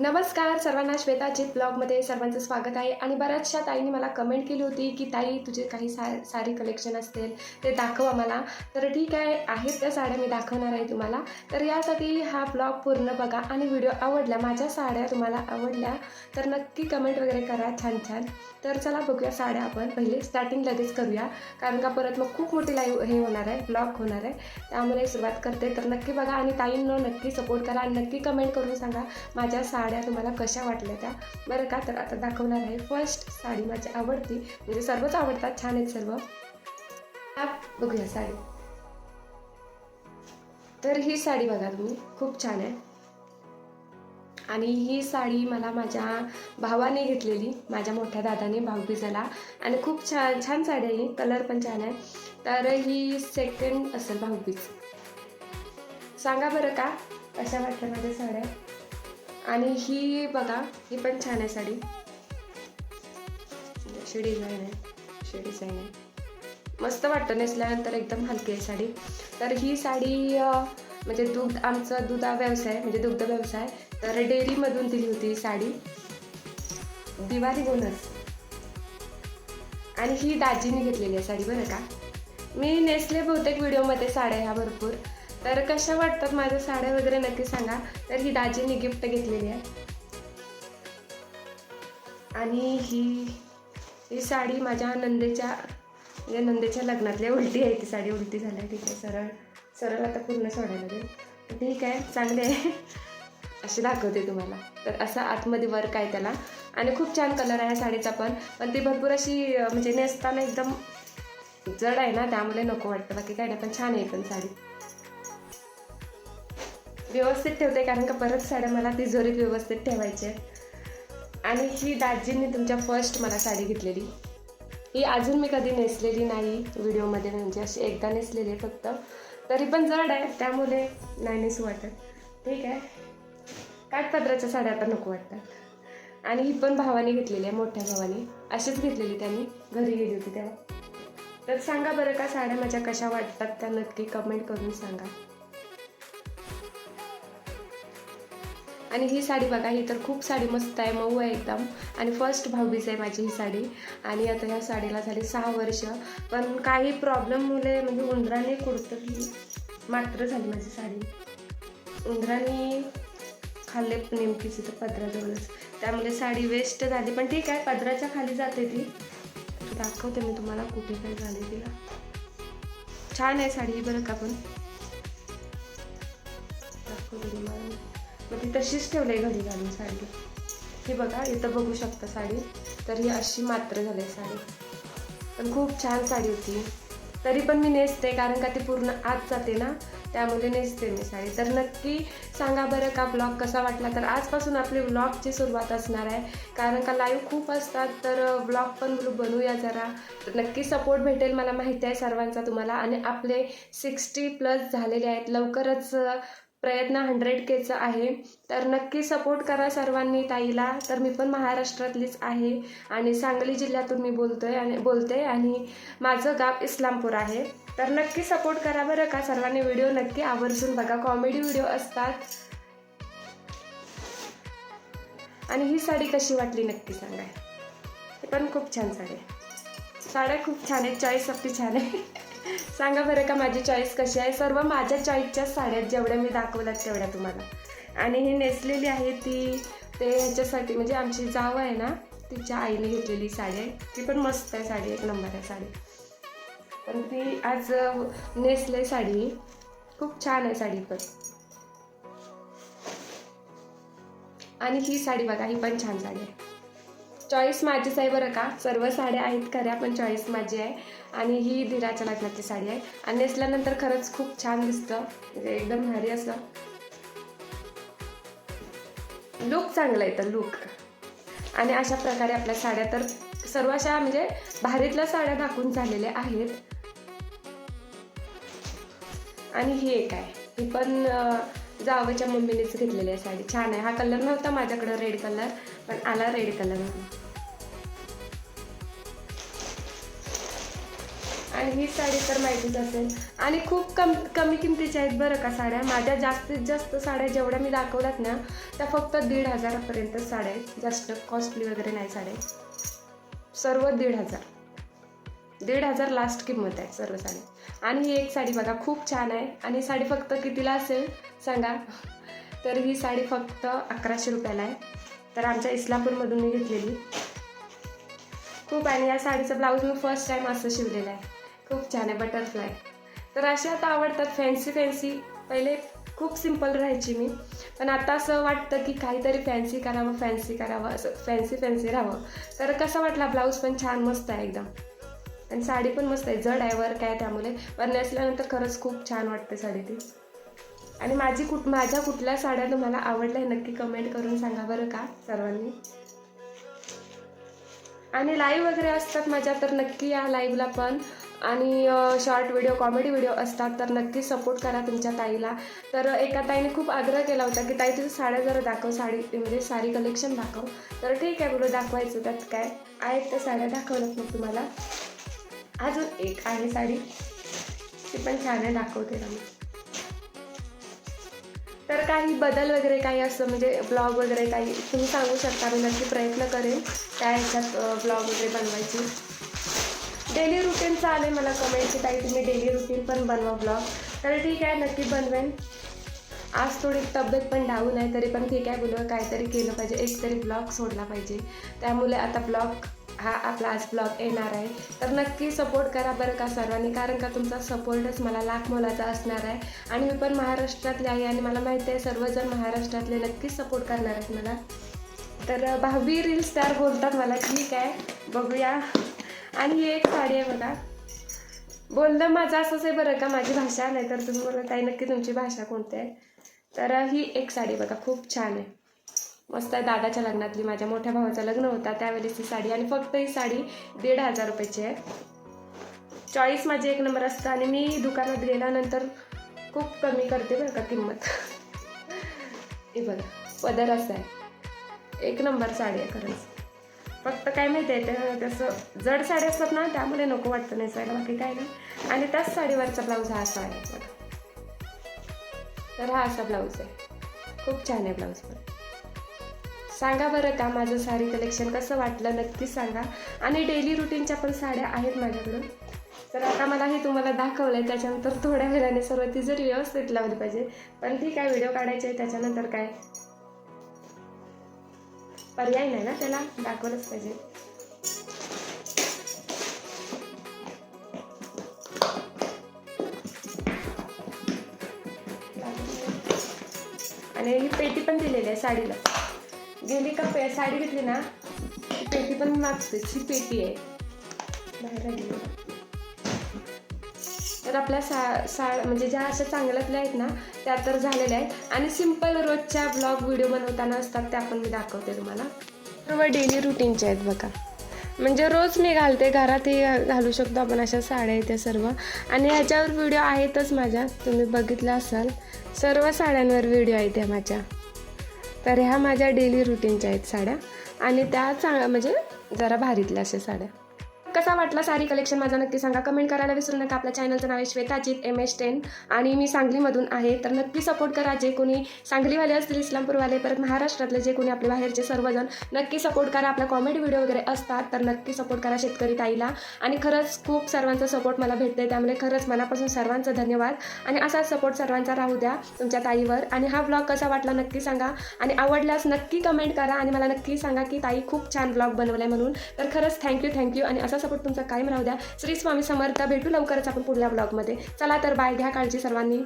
नमस्कार सर्वांना श्वेताजीत ब्लॉगमध्ये सर्वांचं स्वागत आहे. आणि बऱ्याचशा ताईंनी मला कमेंट केली होती की ताई तुझे काही सा साडी कलेक्शन असतील ते दाखव आम्हाला. तर ठीक आहे आहेत त्या साड्या मी दाखवणार आहे तुम्हाला. तर यासाठी हा ब्लॉग पूर्ण बघा आणि व्हिडिओ आवडला माझ्या साड्या तुम्हाला आवडल्या तर नक्की कमेंट वगैरे करा छान छान. तर चला बघूया साड्या आपण. पहिले स्टार्टिंग लगेच करूया कारण का परत मग खूप मोठी लाईव्ह हे होणार आहे ब्लॉग होणार आहे. त्यामुळे सुरुवात करते. तर नक्की बघा आणि ताईंना नक्की सपोर्ट करा आणि नक्की कमेंट करून सांगा माझ्या साड्या तुम्हाला कशा वाटल्या त्या? बरं का? तर आता दाखवणार आहे फर्स्ट साडी माझी आवडती. म्हणजे सर्वच आवडतात छान आहेत सर्व. बघूया साडी. तर ही साडी बघा तुम्ही खूप छान आहे. आणि ही साडी मला माझ्या भावाने घेतलेली माझ्या मोठ्या दादाने भाऊबीजाला. आणि खूप छान छान साडी आहे कलर पण छान आहे. तर ही सेकंड असेल भाऊबीज. सांगा बरं का कशा वाटल्या माझ्या साड्या? आणि ही बघा ही पण छान आहे साडी. अशी डिझाईन आहे अशी डिझाईन आहे. मस्त वाटतं नेसल्यानंतर एकदम हलकी आहे साडी. तर ही साडी म्हणजे दूध आमचा दुधा व्यवसाय म्हणजे दुग्ध व्यवसाय तर डेअरीमधून दिली होती ही साडी. दिवाळी बोनस आणि ही दाजीने घेतलेली आहे साडी बरं का. मी नेसले बहुतेक व्हिडिओमध्ये साड्या ह्या भरपूर. तर कशा वाटतात माझ्या साड्या वगैरे नक्की सांगा. तर ही दाजीने गिफ्ट घेतलेली आहे. आणि ही ही साडी माझ्या नंदेच्या म्हणजे नंदेच्या लग्नातल्या उलटी आहे. ती साडी उलटी झाली ठीक आहे सरळ सरळ आता पूर्ण सोडायला लागेल. ठीक आहे चांगले आहे. अशी दाखवते तुम्हाला. तर असा आतमध्ये वर्क आहे त्याला. आणि खूप छान कलर आहे साडीचा पण. पण ती भरपूर अशी म्हणजे नेसताना एकदम जड आहे ना त्यामुळे नको वाटतं. बाकी काय नाही पण छान आहे पण साडी. व्यवस्थित ठेवते कारण का परत साड्या मला तिजोरीत व्यवस्थित ठेवायचे आहेत. आणि ही दाजींनी तुमच्या फर्स्ट मला साडी घेतलेली. ही अजून मी कधी नेसलेली नाही व्हिडिओमध्ये म्हणजे अशी एकदा नेसलेली आहे फक्त. तरी पण जड आहे त्यामुळे नाही नेसू वाटत. ठीक आहे. काठपदराच्या साड्या आता नको वाटतात. आणि ही पण भावाने घेतलेली आहे मोठ्या भावाने. अशीच घेतलेली त्यांनी. घरी गेली होती तेव्हा. तर सांगा बरं का साड्या माझ्या कशा वाटतात त्या नक्की कमेंट करून सांगा. आणि ही साडी बघा ही तर खूप साडी मस्त आहे मऊ आहे एकदम. आणि फर्स्ट भाऊबीज आहे माझी ही साडी. आणि आता ह्या साडीला झाली सहा वर्ष. पण काही प्रॉब्लेममुळे म्हणजे उंदराने कुडतली मात्र झाली माझी साडी. उंदराने खाल्ले नेमकीच इथं पदराजवळच त्यामुळे साडी वेस्ट झाली. पण ठीक आहे पदराच्या खाली जाते ती. दाखवते मी तुम्हाला कुठे काय झाले तिला. छान आहे साडी बरं का पण. दाखवते तुम्हाला मग ती तशीच ठेवली आहे घरी घालून साडी. ही बघा इथं बघू शकता साडी. तर ही अशी मात्र झाली आहे साडी. पण खूप छान साडी होती. तरी पण मी नेसते कारण का ती पूर्ण आत जाते ना त्यामुळे नेसते मी साडी. तर नक्की सांगा बरं का ब्लॉग कसा वाटला? तर आजपासून आपली ब्लॉगची सुरुवात असणार आहे. कारण का लाईव्ह खूप असतात तर ब्लॉग पण बनवूया जरा. तर नक्की सपोर्ट भेटेल मला माहिती आहे सर्वांचा तुम्हाला. आणि आपले सिक्स्टी प्लस झालेले आहेत. लवकरच प्रयत्न हंड्रेड केचा आहे. तर नक्की सपोर्ट करा सर्वांनी ताईला. तर मी पण महाराष्ट्रातलीच आहे आणि सांगली जिल्ह्यातून मी बोलतो आहे आणि बोलते आणि माझं गाव इस्लामपूर आहे. तर नक्की सपोर्ट करा बरं का सर्वांनी व्हिडिओ नक्की आवर्जून बघा. कॉमेडी व्हिडिओ असतात. आणि ही साडी कशी वाटली नक्की सांगा. ही पण खूप छान साडी आहे. साड्या खूप छान आहेत. चॉईस आपली छान आहे. सांगा बरं का माझी चॉईस कशी आहे? सर्व माझ्या चॉईसच्या साड्या आहेत, जेवढ्या मी दाखवल्यात तेवढ्या तुम्हाला. आणि ही नेसलेली आहे ती ते ह्याच्यासाठी म्हणजे आमची जाव आहे ना तिच्या आईने घेतलेली साडी आहे. ती पण मस्त आहे साडी एक नंबर आहे साडी. पण ती आज नेसले साडी. खूप छान आहे साडी पण. आणि ही साडी बघा ही पण छान साडी आहे. चॉईस माझीच आहे बरं का. सर्व साड्या आहेत खऱ्या पण चॉईस माझी आहे. आणि ही धीराच्या लग्नाची साडी आहे. आणि नेसल्यानंतर खरंच खूप छान दिसतं. म्हणजे एकदम भारी असं. लुक चांगला येतं लुक आणि अशा प्रकारे आपल्या साड्या तर सर्व अशा म्हणजे भारीतल्या साड्या दाखवून झालेल्या आहेत. आणि ही एक आहे. ही पण जावच्या मम्मीनेच घेतलेली आहे साडी. छान आहे. हा कलर नव्हता माझ्याकडं रेड कलर पण आला रेड कलर आणि ही साडी तर माहितीच असेल. आणि खूप कम कमी किमतीच्या आहेत बरं का साड्या. माझ्या जास्तीत जास्त साड्या जेवढ्या मी दाखवल्यात ना त्या फक्त दीड हजारापर्यंत साड्या आहेत. जास्त कॉस्टली वगैरे नाही साड्या सर्व दीड हजार. दीड हजार लास्ट किंमत आहे सर्व साडी आणि ही एक साडी बघा खूप छान आहे. आणि साडी फक्त कितीला असेल सांगा? तर ही साडी फक्त अकराशे रुपयाला आहे. तर आमच्या इस्लापूरमधून मी घेतलेली. खूप आणि या साडीचं ब्लाऊज मी फर्स्ट टाईम असं शिवलेलं आहे. खूप छान आहे बटरफ्लाय तर असे आता आवडतात फॅन्सी फॅन्सी पहिले खूप सिंपल राहायची मी. पण आता असं वाटतं की काहीतरी फॅन्सी करावं फॅन्सी करावं असं फॅन्सी फॅन्सी राहावं. तर कसा वाटला ब्लाऊज पण छान मस्त आहे एकदम. आणि साडी पण मस्त आहे. जड आहे वर्क काय त्यामुळे. पण नेसल्यानंतर खरंच खूप छान वाटते साडी ती. आणि माझी कुठ माझ्या कुठल्या साड्या तुम्हाला आवडल्या नक्की कमेंट करून सांगा बरं का सर्वांनी. आणि लाईव्ह वगैरे असतात माझ्या तर नक्की या लाईव्हला पण. आणि शॉर्ट व्हिडिओ कॉमेडी व्हिडिओ असतात तर नक्की सपोर्ट करा तुमच्या ताईला. तर एका ताईने खूप आग्रह केला होता की ताई तुझं साड्या जरा दाखव साडी म्हणजे साडी कलेक्शन दाखव. तर ठीक आहे बोलू दाखवायचं त्यात काय आहेत त्या साड्या दाखवल्यात मग तुम्हाला. अजून एक आहे साडी ती पण छान आहे दाखवते ना मी. तर काही बदल वगैरे काही असं म्हणजे ब्लॉग वगैरे काही तुम्ही सांगू शकता मी नक्की प्रयत्न करेन त्या ह्याच्यात ब्लॉग वगैरे बनवायची. डेली रुटीनचं आले मला कमेंटची काही तुम्ही डेली रुटीन पण बनवा ब्लॉग तर ठीक आहे नक्की बनवेन. आज थोडी तब्येत पण डाऊन आहे तरी पण ठीक आहे बोलू काहीतरी केलं पाहिजे. एक तरी ब्लॉग सोडला पाहिजे. त्यामुळे आता ब्लॉग हा आपला आज ब्लॉग येणार आहे. तर नक्की सपोर्ट करा बरं का सर्वांनी कारण का तुमचा सपोर्टच मला लाख मोलाचा असणार आहे. आणि मी पण महाराष्ट्रातले आहे आणि मला माहिती आहे सर्वजण महाराष्ट्रातले नक्कीच सपोर्ट करणार आहेत मला. तर भावी रील स्टार बोलतात मला. ठीक आहे बघूया. आणि ही एक साडी आहे बघा. बोलणं माझं असंच आहे बरं का माझी भाषा नाही तर तुम्ही मला काही नक्की तुमची भाषा कोणती आहे? तर ही एक साडी बघा खूप छान आहे. मस्त आहे दादाच्या लग्नातली माझ्या मोठ्या भावाचं लग्न होता त्यावेळेस ही साडी आणि फक्त ही साडी दीड हजार रुपयाची आहे. चॉईस माझी एक नंबर असतं आणि मी दुकानात गेल्यानंतर खूप कमी करते बरं का किंमत. हे बघा पदर असं आहे. एक नंबर साडी आहे खरंच. फक्त काय माहिती आहे त्या तसं जड साडी असतात ना त्यामुळे नको वाटतं नेसायला बाकी काय नाही. आणि त्याच साडीवरचा ब्लाऊज हा असा आहे तर हा असा ब्लाऊज आहे. खूप छान आहे ब्लाऊज पण. सांगा बरं का माझं साडी कलेक्शन कसं वाटलं? नक्की सांगा. आणि डेली रुटीनच्या पण साड्या आहेत माझ्याकडं तर आता मला हे तुम्हाला दाखवलं आहे त्याच्यानंतर थोड्या वेळाने सर्व ती जर व्यवस्थित लावली पाहिजे. पण ठीक आहे व्हिडिओ काढायचे आहे त्याच्यानंतर काय? पर्याय नाही ना त्याला? दाखवलंच पाहिजे. आणि ही पेटी पण दिलेली आहे साडीला. गेली का पे साडी घेतली ना पेटी पण मागते ही पेटी आहे. बाहेर आली. तर आपल्या सा सा म्हणजे ज्या अशा चांगल्यातल्या आहेत ना त्या तर झालेल्या आहेत. आणि सिंपल रोजच्या ब्लॉग व्हिडिओ बनवताना असतात त्या पण मी दाखवते तुम्हाला. सर्व डेली रुटीनच्या आहेत बघा. म्हणजे रोज मी घालते घरातही घालू शकतो आपण अशा साड्या आहेत त्या सर्व. आणि ह्याच्यावर व्हिडिओ आहेतच माझ्या तुम्ही बघितलं असाल. सर्व साड्यांवर व्हिडिओ आहेत त्या माझ्या. तर ह्या माझ्या डेली रुटीनच्या आहेत साड्या. आणि त्या चांग म्हणजे जरा भारीतल्या अशा साड्या. कसा वाटला साडी कलेक्शन माझा नक्की सांगा. कमेंट करायला विसरू नका. आपल्या चॅनलचं नाव आहे श्वेताजित एम एस टेन आणि मी सांगलीमधून आहे. तर नक्की सपोर्ट करा. जे कोणी सांगलीवाले असतील इस्लामपूरवाले परत महाराष्ट्रातले जे कोणी आपले बाहेरचे सर्वजण नक्की सपोर्ट करा. आपल्या कॉमेडी व्हिडिओ वगैरे असतात तर नक्की सपोर्ट करा शेतकरी ताईला. आणि खरंच खूप सर्वांचा सपोर्ट मला भेटते त्यामुळे खरंच मनापासून सर्वांचा धन्यवाद. आणि असाच सपोर्ट सर्वांचा राहू द्या तुमच्या ताईवर. आणि हा ब्लॉग कसा वाटला नक्की सांगा. आणि आवडल्यास नक्की कमेंट करा. आणि मला नक्की सांगा की ताई खूप छान ब्लॉग बनवला आहे म्हणून. तर खरंच थँक्यू थँक्यू आणि असा सपोर्ट तुमचा कायम राहू द्या. श्री स्वामी समर्थ भेटू लवकरच आपण पुढल्या ब्लॉगमध्ये चला तर बाय घ्या काळजी सर्वांनी.